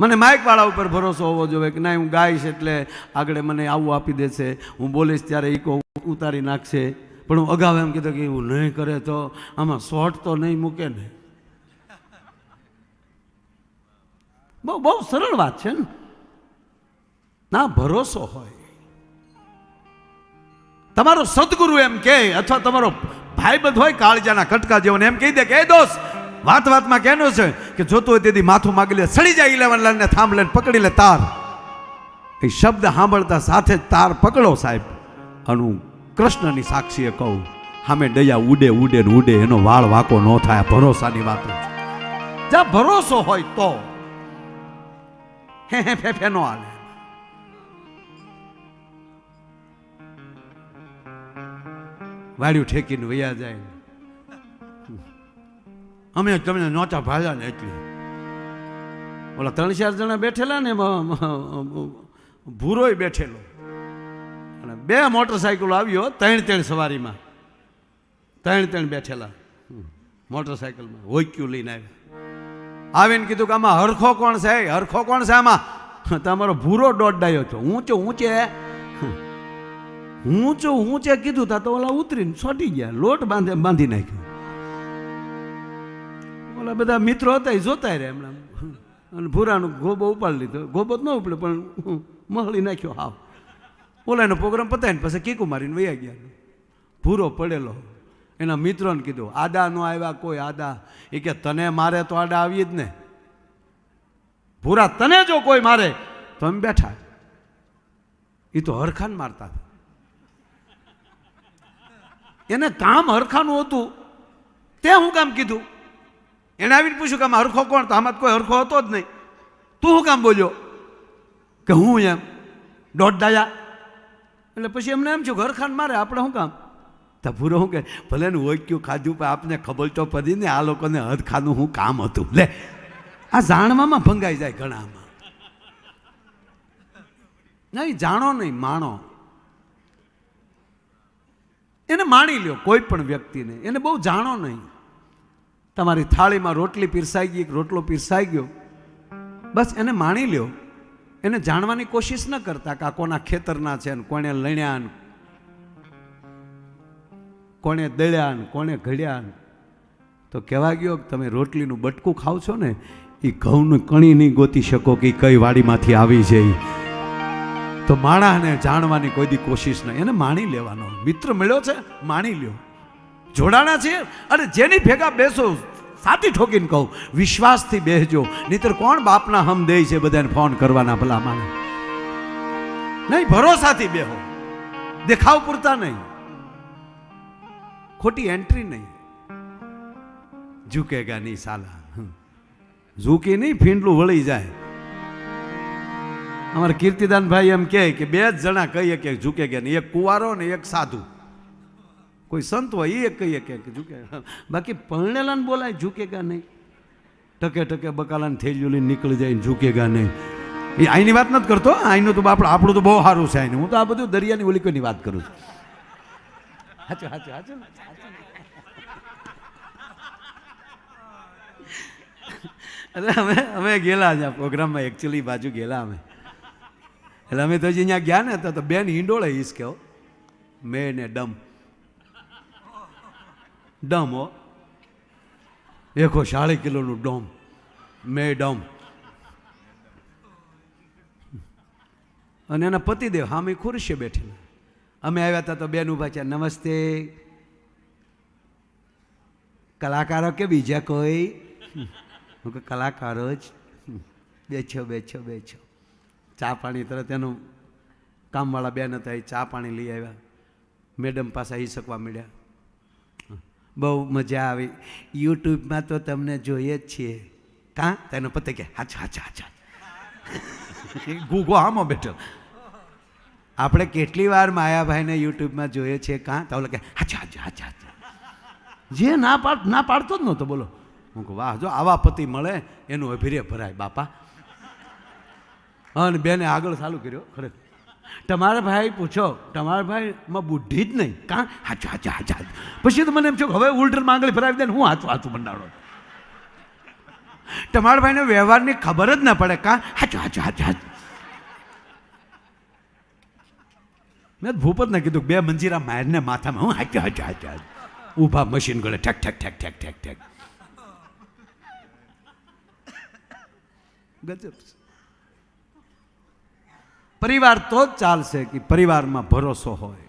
મને માઇકવાળા ઉપર ભરોસો હોવો જોઈએ કે ના, હું ગાઈશ એટલે આગળ મને આવું આપી દેશે. હું બોલીશ ત્યારે ઈકો ઉતારી નાખશે. પણ હું અગાઉ એમ કીધું કે એવું નહીં કરે તો આમાં શોર્ટ તો નહીં મૂકે ને. બહુ બહુ સરળ વાત છે ને. ના, ભરોસો હોય. તમારો સદગુરુ એમ કહે, અથવા તમારો ભાઈબંધ હોય કાળજાના કટકા જેવો એમ કહી દે કે, એ દોસ્ત વાત વાતમાં કહેનો છે કે જોતું હોય તેથી માથું માગી લે, સડી જાય ઇલેવન લાઈનને થાંભ લઈને પકડી લે તાર. એ શબ્દ સાંભળતા સાથે જ તાર પકડો સાહેબ. અને હું કૃષ્ણની સાક્ષીએ કહું સામે દયા ઉડે ઉડે ને ઉડે, એનો વાળ વાકો ન થાય ભરોસાની વાત જ્યાં ભરોસો હોય તો હે હે, ફે ફે નો હાલે. વાડ્યું ઠેકીને વૈયા જાય. અમે તમને નહોતા ભાળ્યા ને એટલે. ઓલા ત્રણ ચાર જણા બેઠેલા ને ભૂરોય બેઠેલો. અને બે મોટરસાઇકલ આવ્યો, ત્રણ ત્રણ સવારીમાં. ત્રણ ત્રણ બેઠેલા. મોટરસાઇકલમાં હોઈક્યું લઈને આવ્યા. આવીને કીધું કે આમાં હરખો કોણ છે? હરખો કોણ છે આમાં? તમારો ભૂરો દોડાયો છો. ઊંચો ઊંચે. ઊંચો ઊંચે કીધું તા તો ઓલા ઉતરીને છોટી ગયા. લોટ બાંધે બાંધી નાખ્યો. ઓલા બધા મિત્રો હતા એ જોતા રહ્યા એમણે અને ભૂરાનો ગોબો ઉપાડી લીધો. ગોબો ન ઉપડ્યો, પણ મહળી નાખ્યો હાવ. ઓલાનો પ્રોગ્રામ પતાવીને પછી કીકુ મારીને વૈયા ગયા. ભૂરો પડેલો. એના મિત્રોને કીધું આદા નો આવ્યા કોઈ આદા એ કે, તને મારે તો આડા આવીએ જ ને. ભૂરા, તને જો કોઈ મારે. તો એમ બેઠા. એ તો હરખાન મારતા એને કામ હરખાનું હતું. તે હું કામ કીધું? એને આવીને પૂછ્યું કે આમાં હરખો કોણ તો આમાં કોઈ હરખો હતો જ નહીં. તું શું કામ બોલ્યો? કે હું એમ. દોઢ ડાયા એટલે પછી એમને એમ છું ઘરખાન મારે, આપણે શું કામ? તો પૂરો શું કે ભલે ને ઓક્યું ખાધ્યું ખાધું, પણ આપને ખબર તો પડી ને આ લોકોને હદખાનું શું કામ હતું. લે. આ જાણવામાં ભંગાઈ જાય ઘણામાં. નહીં, જાણો નહીં, માણો. એને માણી લ્યો કોઈ પણ વ્યક્તિને. એને બહુ જાણો નહીં. તમારી થાળીમાં રોટલી પીરસાઈ ગઈ રોટલો પીરસાઈ ગયો. બસ એને માણી લ્યો. એને જાણવાની કોશિશ ન કરતા કે આ કોના ખેતરના છે ને કોણે લણ્યા ને કોણે દળ્યા ને કોણે ઘડ્યા તો કહેવા ગયો કે તમે રોટલીનું બટકું ખાવ છો ને એ ઘઉંનું કણી નહીં ગોતી શકો કે કઈ વાડીમાંથી આવી જાય. તો માણાને જાણવાની કોઈ દી કોશિશ નહીં. એને માણી લેવાનો. મિત્ર મળ્યો છે? માણી લ્યો. જોડાણા છે અને જેની ભેગા બેસો સાથી ઠોકીને કહું, વિશ્વાસથી બેસજો નહીતર કોણ બાપના હમ દે છે બધાને ફોન કરવાના ભલામાં નહીં, ભરોસાથી બેહો. દેખાવ પૂરતા નહીં. ખોટી એન્ટ્રી નહીં. ઝૂકેગા નહીં સાલા. ઝૂકી નહીં, ફીંડલું વળી જાય. અમારા કીર્તિદાન ભાઈ એમ કહે કે બે જ જણા કહીએ કે ઝૂકે ગયા ને એક કુવારો ને એક સાધુ. કોઈ સંત હોય, એ કહીએ કે ઝૂકે. બાકી પરણેલાને બોલાય, ઝૂકેગા નહીં. ટકે ટકે બકાલાને થેલીઓ લઈને નીકળી જાય ઝૂકેગા નહીં. એ અહીંની વાત નથી કરતો અહીંનું તો આપણે આપણું તો બહુ સારું છે આઈનું. હું તો આ બધું દરિયાની ઓલી વાત કરું છું. સાચું સાચું સાચું? એટલે અમે અમે ગયેલા છે પ્રોગ્રામમાં એકચ્યુઅલી બાજુ ગયેલા અમે. એટલે અમે તો હજી અહીંયા ગયા ને, તો બેન હિંડોળે ઈસ કહો મેં ને ડમ ડમ એકો સાડી કિલોનું ડોમ. મે ડોમ. અને એના પતિદેવ હામે ખુરશી બેઠેલા. અમે આવ્યા હતા તો બેન ઊભા છે નમસ્તે. કલાકારો કે બીજા કોઈ? હું કે કલાકારો જ. બેછો બેછો બેછો ચા પાણી તરત એનું કામવાળા બેન હતા એ ચા પાણી લઈ આવ્યા. મેડમ પાસે આવી શકવા મળ્યા. બહુ મજા આવી. યુટ્યુબમાં તો તમને જોઈએ જ છીએ. કાં? તેનો પતે કે હાચા હાચા હાચા. ગુગો આમાં બેઠો. આપણે કેટલી વાર માયાભાઈને યુટ્યુબમાં જોઈએ છીએ કાં? તો કે હાચા હાચા હાચા હાચા. જે ના પાડ ના પાડતો જ નહોતો બોલો. હું કહું વાહ જો આવા પતિ મળે એનું અભિર્ય ભરાય બાપા. અને બેને આગળ ચાલુ કર્યો ખરેખર. તમારા ભાઈ પૂછો, તમારા ભાઈમાં બુદ્ધિ જ નહીં. કાં? હાચું હાચું હાચું પછી તો મને એમ છો હવે ઉલટર માંગણી ફરાવી દે હું હાથું હાચું તમારા ભાઈને વ્યવહારની ખબર જ ના પડે. કાં? હાચું હાચું હાચું હાચું. મેં ભૂપતને કીધું બે મંજીરા મારને માથામાં, હું હાચું હાચું હાચ્યા હાચું. ઊભા મશીન ગળે ઠેક ઠેક ઠેક ઠેક ઠેક ઠેક. ગજબ. પરિવાર તો જ ચાલશે કે પરિવારમાં ભરોસો હોય.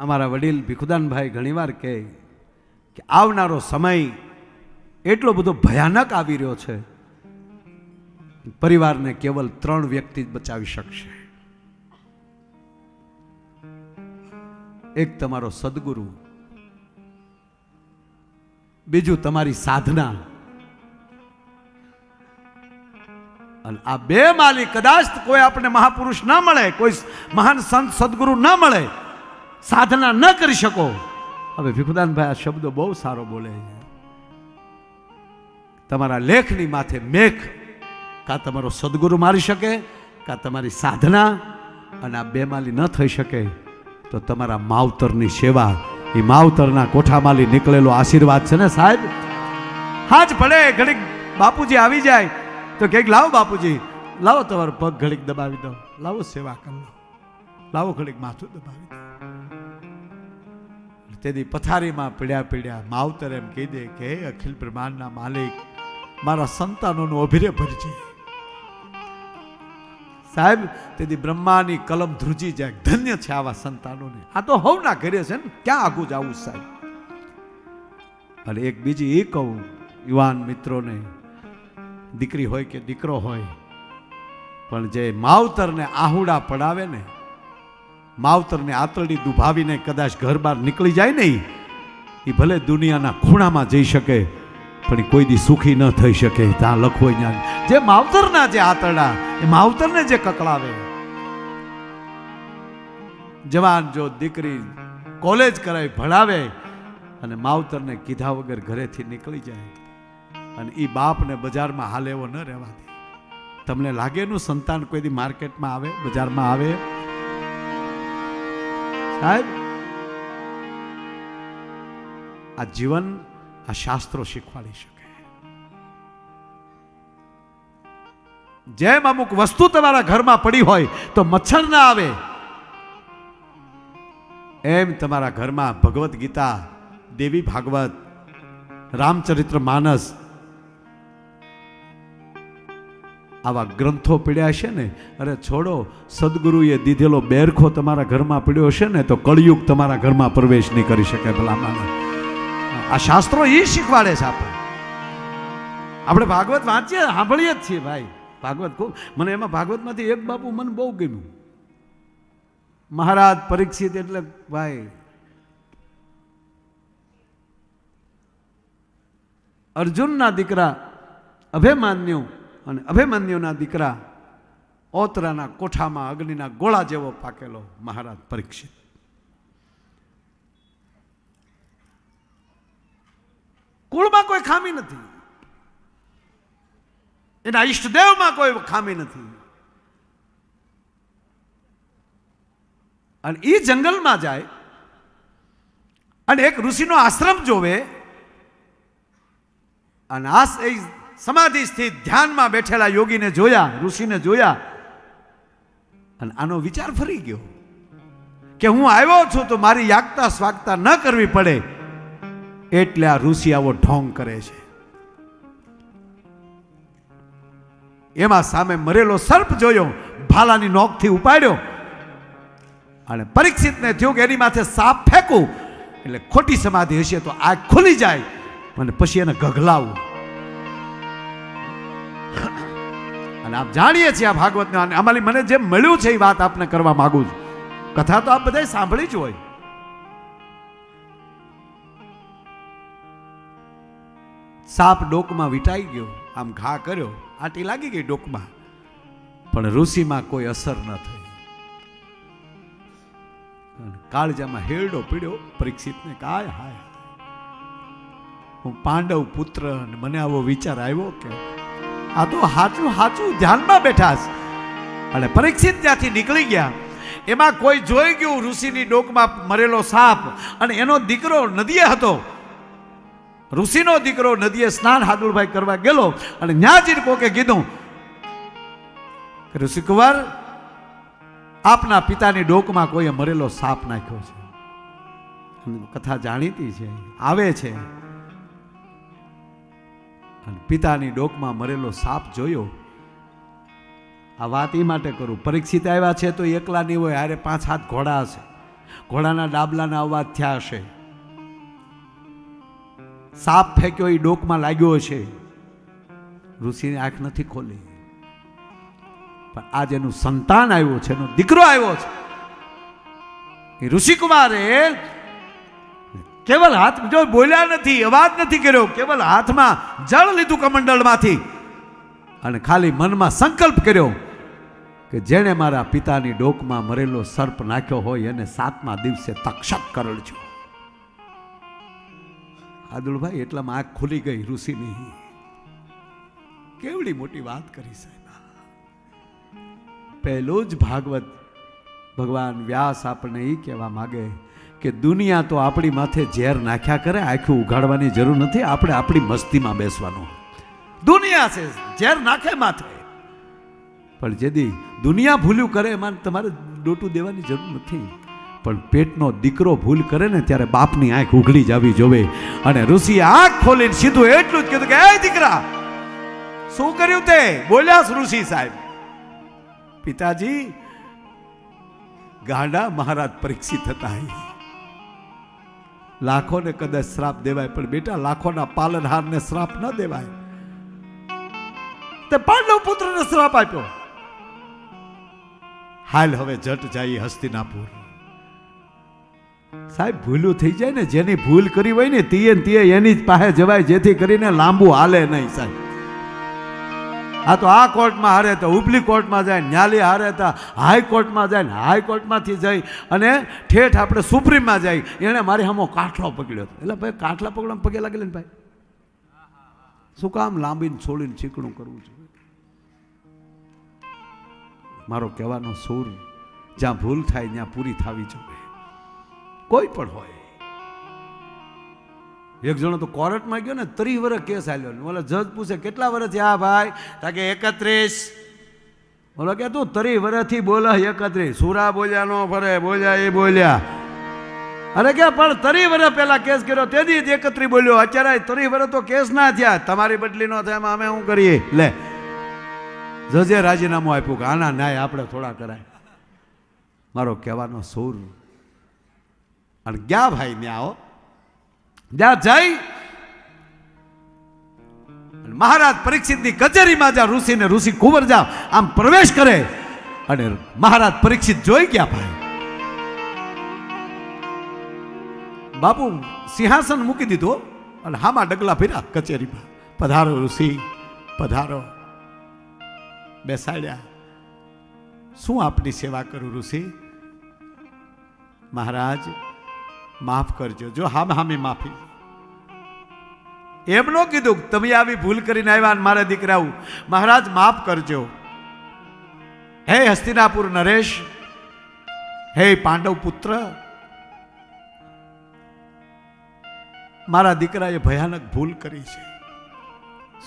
અમારા વડીલ ભીખુદાનભાઈ ઘણીવાર કહે કે આવનારો સમય એટલો બધો ભયાનક આવી રહ્યો છે પરિવારને કેવલ ત્રણ વ્યક્તિ જ બચાવી શકશે. એક તમારો સદગુરુ, બીજું તમારી સાધના. અને આ બે માલી કદાચ કોઈ આપણે મહાપુરુષ ન મળે, કોઈ મહાન સંત સદગુરુ ન મળે, સાધના ન કરી શકો. હવે ભીખુદાનભાઈ આ શબ્દો બહુ સારો બોલે છે. તમારા લેખની માથે મેઘ, કાં તમારો સદગુરુ મારી શકે, કાં તમારી સાધના, અને આ બે માલી ન થઈ શકે, તો તમારા માવતરની સેવા, એ માવતરના કોઠામાલી નીકળેલો આશીર્વાદ છે ને સાહેબ? હાજ પડે ઘડીક બાપુજી આવી જાય તો કંઈક લાવો બાપુજી, લાવો તમારો પગ ઘડીક દબાવી દો, લાવો સેવા કરો લાવો ઘડીક માથું દબાવી દો. તેથી પથારીમાં પીડ્યા પીડ્યા માવતર એમ કહી દે કે અખિલ બ્રહ્માંડના માલિક, મારા સંતાનોનું અભિરે ભરજે. સાહેબ તેથી બ્રહ્માની કલમ ધ્રુજી જાય, ધન્ય છે આવા સંતાનોને. આ તો હવના ઘરે છે ને, ક્યાં આગું જવું સાહેબ? અને એક બીજી એ કહું, યુવાન મિત્રોને દીકરી હોય કે દીકરો હોય, પણ જે માવતરને આહુડા પડાવે ને, માવતરને આતરડી દુભાવીને કદાચ ઘર બહાર નીકળી જાય નહીં એ ભલે દુનિયાના ખૂણામાં જઈ શકે, પણ કોઈ દી સુખી ન થઈ શકે. ત્યાં લખવો જ્ઞાન જે માવતરના જે આતરડા, એ માવતરને જે કકળાવે જવાન જો દીકરી કોલેજ કરાવી ભણાવે અને માવતરને કીધા વગર ઘરેથી નીકળી જાય અને એ બાપને બજારમાં હાલ એવો ન રહેવા દે. તમને લાગે એનું સંતાન કોઈ દી માર્કેટમાં આવે, બજારમાં આવે? સાહેબ, આ જીવન આ શાસ્ત્રો શીખવાડી શકે. જેમ અમુક વસ્તુ તમારા ઘરમાં પડી હોય તો મચ્છર ના આવે, એમ તમારા ઘરમાં ભગવદ્ ગીતા, દેવી ભાગવત, રામચરિત્ર માનસ આવા ગ્રંથો પીડ્યા છે ને, અરે છોડો, સદગુરુએ દીધેલો બેરખો તમારા ઘરમાં પીડ્યો છે ને, તો કળિયુગ તમારા ઘરમાં પ્રવેશ નહીં કરી શકે ભલામાને આ શાસ્ત્રો એ શીખવાડે છે આપણે. આપણે ભાગવત વાંચીએ, સાંભળીએ જ છીએ ભાઈ. ભાગવત ખૂબ, મને એમાં ભાગવતમાંથી એક બાપુ મને બહુ ગમ્યું. મહારાજ પરીક્ષિત એટલે ભાઈ, અર્જુનના દીકરા અભિમાન્યુ. અને અભિમન્યુના દીકરા ઓતરાના કોઠામાં અગ્નિના ગોળા જેવો પાકેલો મહારાજ પરીક્ષિત. કુળમાં કોઈ ખામી નથી. એના ઈષ્ટદેવમાં કોઈ ખામી નથી. અને એ જંગલમાં જાય અને એક ઋષિનો આશ્રમ જોવે. અને આ સમાધિ સ્થિત ધ્યાનમાં બેઠેલા યોગીને જોયા, ઋષિને જોયા. અને આનો વિચાર ફરી ગયો કે હું આવ્યો છું તો મારી યાગતા સ્વાગતા ન કરવી પડે એટલે આ ઋષિ આવો ઢોંગ કરે છે. એમાં સામે મરેલો સર્પ જોયો, ભાલાની નોકથી ઉપાડ્યો. અને પરીક્ષિતને થયું કે એની માથે સાપ ફેંકું, એટલે ખોટી સમાધિ હશે તો આગ ખુલી જાય અને પછી એને ગગલાવું. અને આપ જાણીએ છીએ આ ભાગવતને અમારી મને જે મળ્યું છે એ વાત આપને કરવા માંગુ છું. કથા તો આપ બધા સાંભળી જ હોય. સાપ ડોકમાં વિટાઈ ગયો, આમ ઘા કર્યો, આટી લાગી ગઈ ડોકમાં. પણ ઋષિમાં કોઈ અસર ન થઈ. કાળજામાં હેરડો પીડ્યો, પરીક્ષિતને કાય હાય. હું પાંડવ પુત્ર મને આવો વિચાર આવ્યો કે આ તો હાચું હાચું ધ્યાનમાં બેઠા છે. અને પરીક્ષિત ત્યાંથી નીકળી ગયા. એમાં કોઈ જોઈ ગયું ઋષિની ડોકમાં મરેલો સાપ અને એનો દીકરો નદીએ હતો. ઋષિનો દીકરો નદીએ સ્નાન હાદુરભાઈ કરવા ગયેલો અને ન્યાજીને કોકે કીધું ઋષિકુમાર આપના પિતાની ડોકમાં કોઈએ મરેલો સાપ નાખ્યો છે. કથા જાણીતી છે. આવે છે. અને પિતાની ડોકમાં મરેલો સાપ જોયો, આ વાત એ માટે કરું, પરીક્ષિત આવ્યા છે તો એકલા નહીં હોય અરે પાંચ હાથ ઘોડા હશે. ઘોડાના ડાબલાના અવાજ થયા હશે. સાપ ફેંક્યો એ ડોકમાં લાગ્યો છે ઋષિની આંખ નથી ખોલી. પણ આજ એનું સંતાન આવ્યું છે, એનો દીકરો આવ્યો છે. એ ઋષિકુમારે કેવલ હાથ જો બોલ્યા નથી, અવાજ નથી કર્યો, કેવલ હાથમાં જળ લીધું કમંડળમાંથી. અને ખાલી મનમાં સંકલ્પ કર્યો કે જેણે મારા પિતાની ડોકમાં મરેલો સર્પ નાખ્યો હોય, એને સાતમા દિવસે તક્ષક કરડજો આદુલભાઈ, એટલામાં આંખ ખુલી ગઈ ઋષિની કેવડી મોટી વાત કરી સાહેબ પહેલો જ ભાગવત ભગવાન વ્યાસ આપણને એ કહેવા માગે કે દુનિયા તો આપણી માથે ઝેર નાખ્યા કરે, આખું ઉઘાડવાની જરૂર નથી, આપણે આપણી મસ્તીમાં બેસવાનું. દુનિયા છે, ઝેર નાખે માથે. પણ જેદી દુનિયા ભૂલ્યું કરે, એમાં તમારે ડોટું દેવાની જરૂર નથી. પણ પેટનો દીકરો ભૂલ કરે ને, ત્યારે બાપની આંખ ઉઘડી જવી જોવે. અને ઋષિએ આંખ ખોલીને સીધું એટલું જ કીધું કે, એ દીકરા, શું કર્યું તે? બોલ્યા ઋષિ સાહેબ. પિતાજી, ગાંડા મહારાજ પરીક્ષિત હતા લાખોને કદાચ શ્રાપ દેવાય, પણ બેટા, લાખોના પાલનહારને શ્રાપ ન દેવાય. તે પાંડવ પુત્રને શ્રાપ આપ્યો. હાલ હવે જટ જાય હસ્તિનાપુર. સાહેબ, ભૂલું થઈ જાય ને, જેની ભૂલ કરી હોય ને, તીએ તીએ એની જ પાસે જવાય, જેથી કરીને લાંબુ હાલે નહીં, સાહેબ. આ તો આ કોર્ટમાં હારે તો ઉપલી કોર્ટમાં જાય, ન્યાલી હારે તો હાઈકોર્ટમાં જાય ને હાઈકોર્ટમાંથી જઈ અને ઠેઠ આપણે સુપ્રીમમાં જાય. એણે મારી સામો કાઠલો પકડ્યો હતો. એટલે ભાઈ કાઠલા પકડવા પગે લાગેલે ને ભાઈ. શું કામ લાંબીને છોડીને ચીકણું કરવું જોઈએ મારો કહેવાનો સૂર જ્યાં ભૂલ થાય ત્યાં પૂરી થવી જોઈએ. કોઈ પણ હોય. એક જણો તો કોર્ટમાં ગયો ને ત્રીસ વર્ષ કેસ આવ્યો ને. ઓલા જજ પૂછે, કેટલા વર્ષ થયા ભાઈ. તા કે, એકત્રીસ. બોલો કે, તું ત્રીસ વર્ષથી બોલે, એકત્રીસ. સુરા બોલ્યા, નો ફરે. બોલ્યા, એ બોલ્યા. અરે કે, પણ ત્રી વર્ષ પહેલા કેસ કર્યો, તેથી જ એકત્રી બોલ્યો. અત્યારે ત્રી વર્ષ તો કેસ ના થયા. તમારી બદલી નો થાય અમે શું કરીએ? લે. જજે રાજીનામું આપ્યું કે, આના ન્યાય આપણે થોડા કરાય. મારો કહેવાનો સૂર. અને ગયા ભાઈ ન્યા આવો જ્યાં જઈ મહારાજ પરીક્ષિતની કચેરીમાં જ્યાં ઋષિને ઋષિ કુંવર જા, આમ પ્રવેશ કરે અને મહારાજ પરીક્ષિત જોઈ ગયા ભાઈ. બાપુ સિંહાસન મૂકી દીધો અને હામાં ડગલા ફેર્યા કચેરીમાં. પધારો ઋષિ, પધારો. બેસાડ્યા. શું આપની સેવા કરું ઋષિ? મહારાજ માફ કરજો. જો હામ હામી માફી. એમ નો કીધું તમે આવી ભૂલ કરીને આવ્યા અને મારા દીકરા મહારાજ માફ કરજો. હે હસ્તિનાપુર નરેશ, હે પાંડવ પુત્ર, મારા દીકરાએ ભયાનક ભૂલ કરી છે.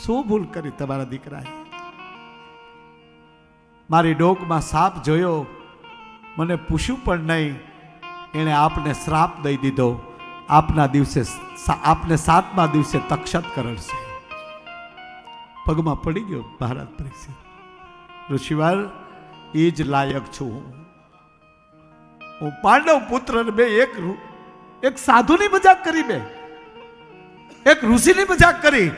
શું ભૂલ કરી તમારા દીકરાએ? મારી ડોકમાં સાપ જોયો, મને પૂછ્યું પણ નહીં. એણે આપને શ્રાપ દઈ દીધો. આપના દિવસે આપને સાતમા દિવસે તક્ષત કરડશે પગમાં પડી ગયો ભારત પરીક્ષિત ઋષિવાર, એ જ લાયક છું હું. હું પાંડવ પુત્ર બે, એક એક સાધુની મજાક કરી બે. એક ઋષિની મજાક કરી.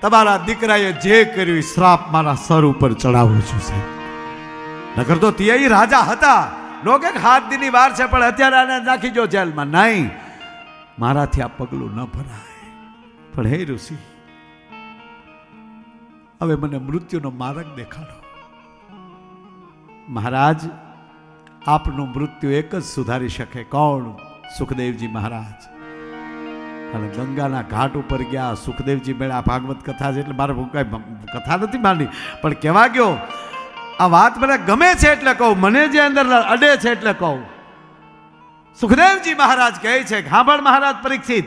તમારા દીકરાએ જે કર્યું શ્રાપ મારા સર ઉપર ચડાવું છું, સાહેબ. નગર તો ત્યાં રાજા હતા. લોકો હાથ દીની વાર છે, પણ અત્યારે આને નાખી જો જેલમાં. નહીં, મારાથી આ પગલું ન ભરાય. પણ હે ઋષિ, હવે મને મૃત્યુનો માર્ગ દેખાડો. મહારાજ, આપનું મૃત્યુ એક જ સુધારી શકે. કોણ? સુખદેવજી મહારાજ. અને ગંગાના ઘાટ ઉપર ગયા. સુખદેવજી મેળા ભાગવત કથા છે, એટલે મારે કઈ કથા નથી માની પણ કહેવા ગયો આ વાત મને ગમે છે એટલે કહું. મને જે અંદર અડે છે એટલે કહું. સુખદેવજી મહારાજ કહે છે ઘાંભળ મહારાજ પરીક્ષિત.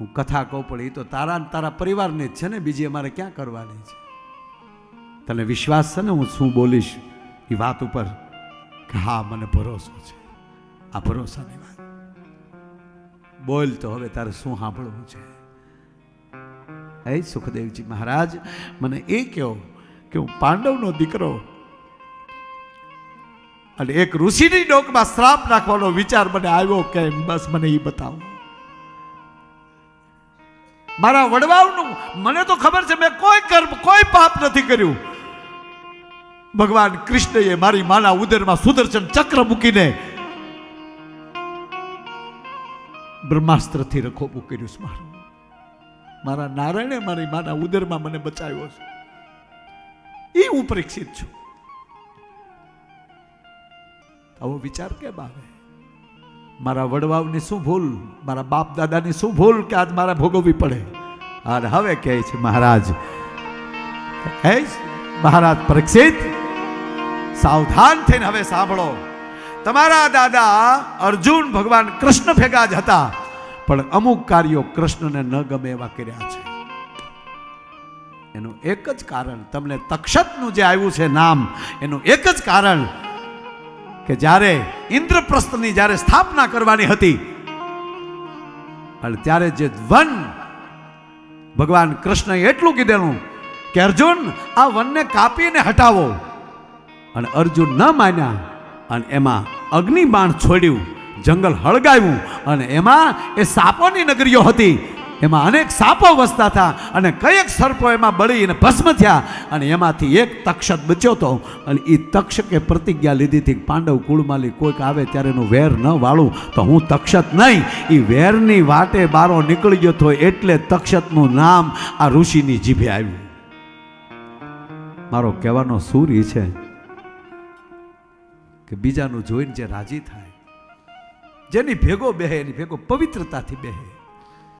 હું કથા કહું, પણ એ તો તારા તારા પરિવારને જ છે ને, બીજી અમારે ક્યાં કરવાની છે? તને વિશ્વાસ છે ને, હું શું બોલીશ? એ વાત ઉપર કે હા, મને ભરોસો છે. આ ભરોસાની વાત. બોલ તો હવે તારે શું સાંભળવું છે? હે સુખદેવજી મહારાજ, મને એ કહો કે હું પાંડવનો દીકરો અને એક ઋષિની ડોકમાં શ્રાપ નાખવાનો વિચાર મને આવ્યો કેમ બસ મને એ બતાવો. મારા વડવાઓનું, મને તો ખબર છે મેં કોઈ કર્મ, કોઈ પાપ નથી કર્યું. ભગવાન કૃષ્ણએ મારી માના ઉદરમાં સુદર્શન ચક્ર મૂકીને બ્રહ્માસ્ત્રથી રખોપું કર્યું છે મારું. મારા નારાયણે મારી માના ઉદરમાં મને બચાવ્યો છે. એ હું પરીક્ષિત છું. આવો વિચાર કેમ આવે? મારા વડવાવની શું ભૂલ? મારા બાપ દાદાની શું ભૂલ કે આજ મારે ભોગવવી પડે? અને હવે કહે છે, મહારાજ, હે મહારાજ પરીક્ષિત, સાવધાન થઈને હવે સાંભળો. તમારા દાદા અર્જુન ભગવાન કૃષ્ણ ભેગા જ હતા. પણ અમુક કાર્યો કૃષ્ણને ન ગમે એવા કર્યા છે. એનું એક જ કારણ તમને તક્ષતનું જે આવ્યું છે નામ, એનું એક જ કારણ કે જ્યારે ઇન્દ્રપ્રસ્થની જ્યારે સ્થાપના કરવાની હતી, અને ત્યારે જે વન ભગવાન કૃષ્ણએ એટલું કીધેલું કે અર્જુન, આ વનને કાપીને હટાવો. અને અર્જુન ન માન્યા, અને એમાં અગ્નિબાણ છોડ્યું. જંગલ હળગાવ્યું અને એમાં એ સાપોની નગરીઓ હતી. એમાં અનેક સાપો વસતા હતા અને કયેક સર્પો એમાં બળીને ભસ્મ થયા અને એમાંથી એક તક્ષક બચ્યો હતો. અને એ તક્ષકે પ્રતિજ્ઞા લીધી હતી પાંડવ કુળમાલી કોઈક આવે ત્યારે એનું વેર ન વાળું તો હું તક્ષત નહીં. એ વેરની વાટે બારો નીકળી ગયો હતો એટલે તક્ષતનું નામ આ ઋષિની જીભે આવ્યું. મારો કહેવાનો સૂર છે કે બીજાનું જોઈને જે રાજી થાય જેની ભેગો બેહે એની ભેગો પવિત્રતાથી બેહે.